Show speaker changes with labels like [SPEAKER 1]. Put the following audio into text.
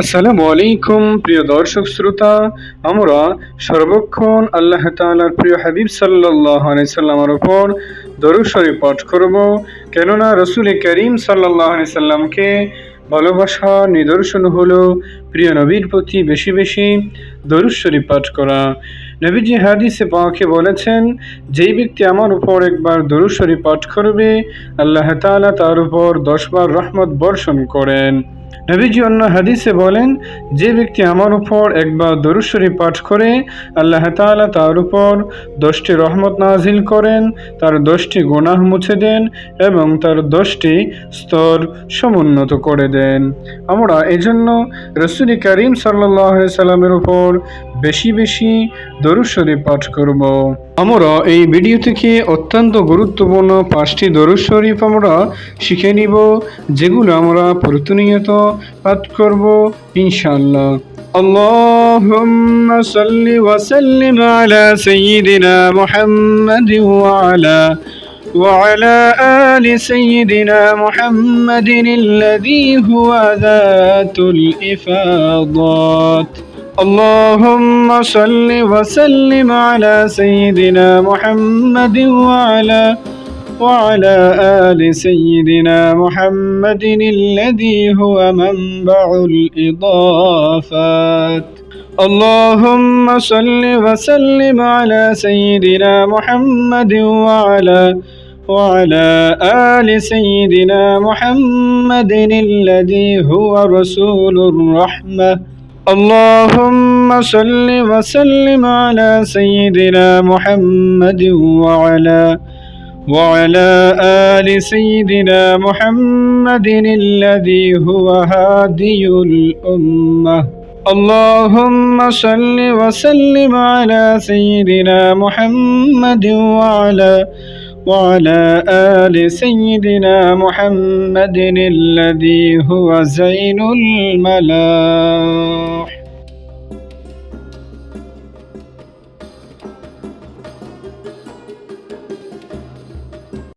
[SPEAKER 1] আসসালামু আলাইকুম প্রিয় দর্শক শ্রোতা। আমরা সর্বক্ষণ আল্লাহ তাআলার প্রিয় হাবিব সাল্লাল্লাহু আলাইহি সাল্লামের উপর দরুদ শরীফ পাঠ করব। কেননা রসুল করিম সাল্লাল্লাহু আলাইহি সাল্লামকে ভালোবাসা, নিদর্শন হলো প্রিয় নবীর প্রতি বেশি বেশি দরুদ শরীফ পাঠ করা। নবীজি হাদিসে পাকে বলেছেন, যেই ব্যক্তি আমার উপর একবার দরুদ শরীফ পাঠ করবে, আল্লাহ তাআলা তার উপর দশবার রহমত বর্ষণ করেন। নবীজি অন্য হাদিসে বলেন, যে ব্যক্তি আমার উপর একবার দরুশ্বরী পাঠ করে, আল্লাহ তাআলা তার উপর দশটি রহমত নাজিল করেন, তার দশটি গুনাহ মুছে দেন এবং তার দশটি স্তর সমুন্নত করে দেন। আমরা এজন্য রসুলি করিম সাল্লাহ সাল্লামের উপর বেশি বেশি দরুশ্বরী পাঠ করব। আমরা এই ভিডিও থেকে অত্যন্ত গুরুত্বপূর্ণ পাঁচটি দরুদ শরীফ আমরা শিখে নিব যেগুলো আমরা প্রতিনিয়ত পাঠ করব ইনশাআল্লাহ اللهم صل وسلم على سيدنا محمد وعلى وعلى آل سيدنا محمد الذي هو ذات الإفاضات اللهم صل وسلم على سيدنا محمد وعلى وعلى آل سيدنا محمد الذي هو منبع الإضافات. اللهم صل وسلم على سيدنا محمد وعلى وعلى آل سيدنا محمد الذي هو رسول الرحمة. اللهم صل وسلم على سيدنا محمد وعلى وعلى آل سيدنا محمد الذي هو هادي الأمة. اللهم صل وسلم على سيدنا محمد وعلى وعلى آل سيدنا محمد الذي هو زين الملاح